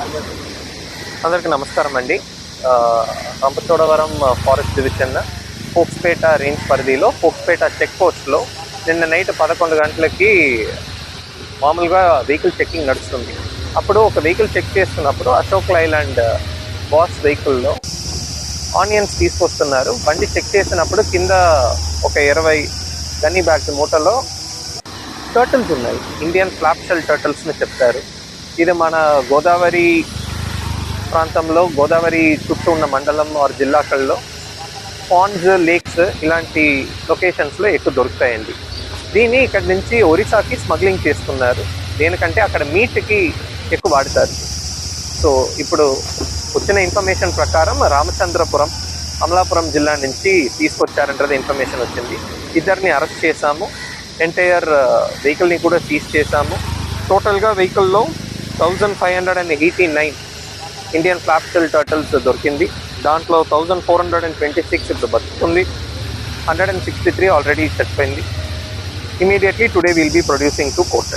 అందరికీ నమస్కారం అండి. ఆ, Rampachodavaram forest division Pokspeta range పరిధిలో పోక్స్పేట చెక్ పోస్ట్లో నిన్న నైట్ పదకొండు గంటలకి మామూలుగా వెహికల్ చెక్కింగ్ నడుస్తుంది. అప్పుడు ఒక వెహికల్ చెక్ చేస్తున్నప్పుడు అశోక్ లైలాండ్ బాస్ వెహికల్లో ఆనియన్స్ తీసుకొస్తున్నారు. బండి చెక్ చేసినప్పుడు కింద ఒక ఇరవై గన్నీ బ్యాగ్స్ మూటలో టర్టిల్స్ ఉన్నాయి. ఇండియన్ ఫ్లాప్షల్ టర్టిల్స్ని చెప్తారు. ఇది మన గోదావరి ప్రాంతంలో గోదావరి చుట్టూ ఉన్న మండలం ఆర్ జిల్లాకల్లో పాండ్స్ లేక్స్ ఇలాంటి లొకేషన్స్లో ఎక్కువ దొరుకుతాయండి. దీన్ని ఇక్కడ నుంచి ఒరిస్సాకి స్మగ్లింగ్ చేస్తున్నారు. దేనికంటే అక్కడ మీట్కి ఎక్కువ వాడతారు. సో ఇప్పుడు వచ్చిన ఇన్ఫర్మేషన్ ప్రకారం రామచంద్రపురం అమలాపురం జిల్లా నుంచి తీసుకొచ్చారంటది ఇన్ఫర్మేషన్ వచ్చింది. ఇద్దరిని అరెస్ట్ చేశాము. ఎంటైర్ వెహికల్ని uh, కూడా సీజ్ చేశాము. టోటల్గా వెహికల్లో thousand five hundred and eighty nine Indian flapshell turtles దొరికింది. దాంట్లో thousand four hundred and twenty six ఇప్పుడు బతుకుతుంది. Hundred and sixty three already చచ్చిపోయింది immediately today will be producing to court